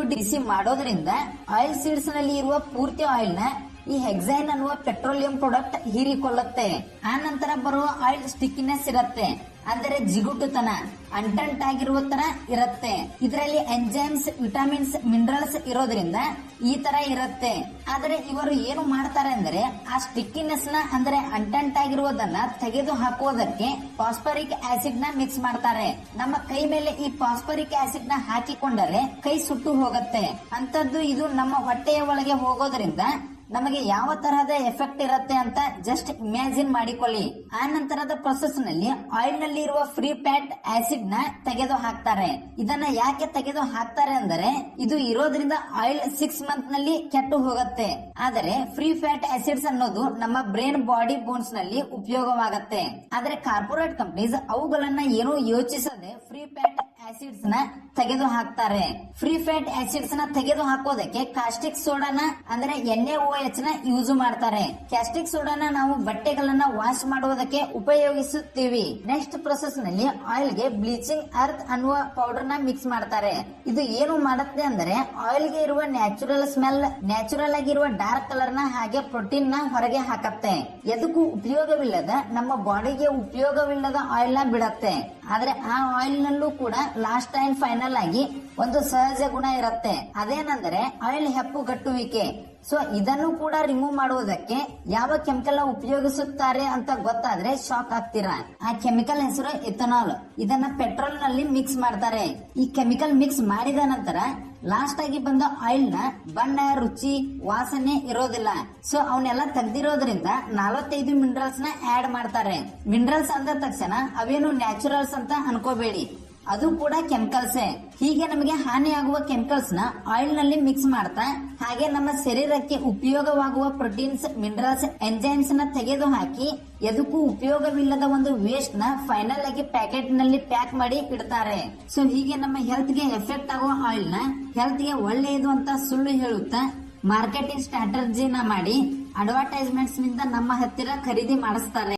To ಡಿಸಿ ಮಾಡೋದ್ರಿಂದ oil ಸೀಡ್ಸ್ನಲ್ಲಿ ಇರುವ ಪೂರ್ತಿ ಆಯಿಲ್ನ ಈ ಹೆಕ್ಸೈನ್ ಅನ್ನುವ ಪೆಟ್ರೋಲಿಯಂ ಪ್ರಾಡಕ್ಟ್ ಹೀರಿಕೊಳ್ಳುತ್ತೆ. ಆ ನಂತರ ಬರುವ ಆಯಿಲ್ ಸ್ಟಿಕ್ಕಿನೆಸ್ ಇರುತ್ತೆ. ಅಂದರೆ ಜಿಗುಟುತನ ಅಂಟಂಟ್ ಆಗಿರುವ ತರ ಇರುತ್ತೆ. ಇದರಲ್ಲಿ ಎಂಜೈಮ್ಸ್ ವಿಟಮಿನ್ಸ್ ಮಿನರಲ್ಸ್ ಇರೋದ್ರಿಂದ ಈ ತರ ಇರುತ್ತೆ. ಆದರೆ ಇವರು ಏನು ಮಾಡ್ತಾರೆ ಅಂದ್ರೆ, ಆ ಸ್ಟಿಕ್ಕಿನೆಸ್ನ, ಅಂದ್ರೆ ಅಂಟಂಟ್ ಆಗಿರುವುದನ್ನ ತೆಗೆದು ಹಾಕುವುದಕ್ಕೆ ಪಾಸ್ಪರಿಕ್ ಆಸಿಡ್ನ ಮಿಕ್ಸ್ ಮಾಡ್ತಾರೆ. ನಮ್ಮ ಕೈ ಮೇಲೆ ಈ ಪಾಸ್ಪರಿಕ್ ಆಸಿಡ್ನ ಹಾಕಿಕೊಂಡರೆ ಕೈ ಸುಟ್ಟು ಹೋಗುತ್ತೆ. ಅಂತದ್ದು ಇದು ನಮ್ಮ ಹೊಟ್ಟೆಯ ಒಳಗೆ ಹೋಗೋದ್ರಿಂದ ನಮಗೆ ಯಾವ ತರಹದ ಎಫೆಕ್ಟ್ ಇರುತ್ತೆ ಅಂತ ಜಸ್ಟ್ ಇಮ್ಯಾಜಿನ್ ಮಾಡಿಕೊಳ್ಳಿ. ಆ ನಂತರದ ಪ್ರೊಸೆಸ್ನಲ್ಲಿ ಆಯಿಲ್ನಲ್ಲಿ ಇರುವ ಫ್ರೀ ಫ್ಯಾಟ್ ಆಸಿಡ್ನ ತೆಗೆದು ಹಾಕ್ತಾರೆ. ಇದನ್ನ ಯಾಕೆ ತೆಗೆದು ಹಾಕ್ತಾರೆ ಅಂದರೆ, ಇದು ಇರೋದ್ರಿಂದ ಆಯಿಲ್ ಸಿಕ್ಸ್ ಮಂತ್ನಲ್ಲಿ ಕೆಟ್ಟು ಹೋಗುತ್ತೆ. ಆದರೆ ಫ್ರೀ ಫ್ಯಾಟ್ ಆಸಿಡ್ಸ್ ಅನ್ನೋದು ನಮ್ಮ ಬ್ರೈನ್ ಬಾಡಿ ಬೋನ್ಸ್ನಲ್ಲಿ ಉಪಯೋಗವಾಗುತ್ತೆ. ಆದರೆ ಕಾರ್ಪೊರೇಟ್ ಕಂಪನೀಸ್ ಅವುಗಳನ್ನ ಏನೂ ಯೋಚಿಸದೆ ಫ್ರೀ ಫ್ಯಾಟ್ ಆಸಿಡ್ಸ್ನ ತೆಗೆದು ಹಾಕ್ತಾರೆ. ಫ್ರೀ ಫ್ಯಾಟ್ ಆಸಿಡ್ಸ್ನ ತೆಗೆದು ಹಾಕೋದಕ್ಕೆ ಕಾಸ್ಟಿಕ್ ಸೋಡಾನ ಅಂದ್ರೆ ಎನ್ಎ ಓ ಎಚ್ನ ಯೂಸ್ ಮಾಡ್ತಾರೆ. ಕ್ಯಾಸ್ಟಿಕ್ ಸೋಡಾನ ನಾವು ಬಟ್ಟೆಗಳನ್ನ ವಾಶ್ ಮಾಡುವುದಕ್ಕೆ ಉಪಯೋಗಿಸುತ್ತೀವಿ. ನೆಕ್ಸ್ಟ್ ಪ್ರೊಸೆಸ್ನಲ್ಲಿ ಆಯಿಲ್ಗೆ ಬ್ಲೀಚಿಂಗ್ ಅರ್ತ್ ಅನ್ನುವ ಪೌಡರ್ನ ಮಿಕ್ಸ್ ಮಾಡ್ತಾರೆ. ಇದು ಏನು ಮಾಡುತ್ತೆ ಅಂದ್ರೆ ಆಯಿಲ್ಗೆ ಇರುವ ನ್ಯಾಚುರಲ್ ಸ್ಮೆಲ್ ನ್ಯಾಚುರಲ್ ಆಗಿರುವ ಡಾರ್ಕ್ ಕಲರ್ನ ಹಾಗೆ ಪ್ರೋಟೀನ್ನ ಹೊರಗೆ ಹಾಕತ್ತೆ. ಎದಕ್ಕೂ ಉಪಯೋಗವಿಲ್ಲದ ನಮ್ಮ ಬಾಡಿಗೆ ಉಪಯೋಗವಿಲ್ಲದ ಆಯಿಲ್ನ ಬಿಡತ್ತೆ. ಆದ್ರೆ ಆ ಆಯಿಲ್ ನಲ್ಲೂ ಕೂಡ ಲಾಸ್ಟ್ ಅಂಡ್ ಫೈನಲ್ ಆಗಿ ಒಂದು ಸಹಜ ಗುಣ ಇರುತ್ತೆ. ಅದೇನಂದ್ರೆ ಆಯಿಲ್ ಹೆಪ್ಪುಗಟ್ಟುವಿಕೆ ಸೊ ಇದನ್ನು ಕೂಡ ರಿಮೂವ್ ಮಾಡುವುದಕ್ಕೆ ಯಾವ ಕೆಮಿಕಲ್ ಉಪಯೋಗಿಸುತ್ತಾರೆ ಅಂತ ಗೊತ್ತಾದ್ರೆ ಶಾಕ್ ಆಗ್ತೀರಾ? ಆ ಕೆಮಿಕಲ್ ಹೆಸರು ಎಥನಾಲ್ ಇದನ್ನ ಪೆಟ್ರೋಲ್ನಲ್ಲಿ ಮಿಕ್ಸ್ ಮಾಡ್ತಾರೆ. ಈ ಕೆಮಿಕಲ್ ಮಿಕ್ಸ್ ಮಾಡಿದ ನಂತರ ಲಾಸ್ಟ್ ಆಗಿ ಬಂದ ಆಯಿಲ್ನ ಬಣ್ಣ, ರುಚಿ, ವಾಸನೆ ಇರೋದಿಲ್ಲ. ಸೊ ಅವನ್ನೆಲ್ಲ ತೆಗ್ದಿರೋದ್ರಿಂದ ನಲವತ್ತೈದು ಮಿನರಲ್ಸ್ನ ಆಡ್ ಮಾಡ್ತಾರೆ. ಮಿನರಲ್ಸ್ ಅಂದ ತಕ್ಷಣ ಅವೇನು ನ್ಯಾಚುರಲ್ಸ್ ಅಂತ ಅನ್ಕೋಬೇಡಿ. ಅದು ಕೂಡ ಕೆಮಿಕಲ್ಸ್ ಹೀಗೆ ನಮಗೆ ಹಾನಿಯಾಗುವ ಕೆಮಿಕಲ್ಸ್ನ ಆಯಿಲ್ನಲ್ಲಿ ಮಿಕ್ಸ್ ಮಾಡ್ತಾ, ಹಾಗೆ ನಮ್ಮ ಶರೀರಕ್ಕೆ ಉಪಯೋಗವಾಗುವ ಪ್ರೋಟೀನ್ಸ್ ಮಿನರಲ್ಸ್ ಎಂಜೈಮ್ಸ್ನ ತೆಗೆದು ಹಾಕಿ, ಎದಕ್ಕೂ ಉಪಯೋಗವಿಲ್ಲದ ಒಂದು ವೇಸ್ಟ್ನ ಫೈನಲ್ ಆಗಿ ಪ್ಯಾಕೆಟ್ನಲ್ಲಿ ಪ್ಯಾಕ್ ಮಾಡಿ ಇಡ್ತಾರೆ. ಸೊ ಹೀಗೆ ನಮ್ಮ ಹೆಲ್ತ್ಗೆ ಎಫೆಕ್ಟ್ ಆಗುವ ಆಯಿಲ್ನ ಹೆಲ್ತ್ಗೆ ಒಳ್ಳೆಯದು ಅಂತ ಸುಳ್ಳು ಹೇಳುತ್ತಾ ಮಾರ್ಕೆಟಿಂಗ್ ಸ್ಟ್ರಾಟಜಿನ ಮಾಡಿ ಅಡ್ವರ್ಟೈಸ್ಮೆಂಟ್ಸ್ನಿಂದ ನಮ್ಮ ಹತ್ತಿರ ಖರೀದಿ ಮಾಡಿಸ್ತಾರೆ.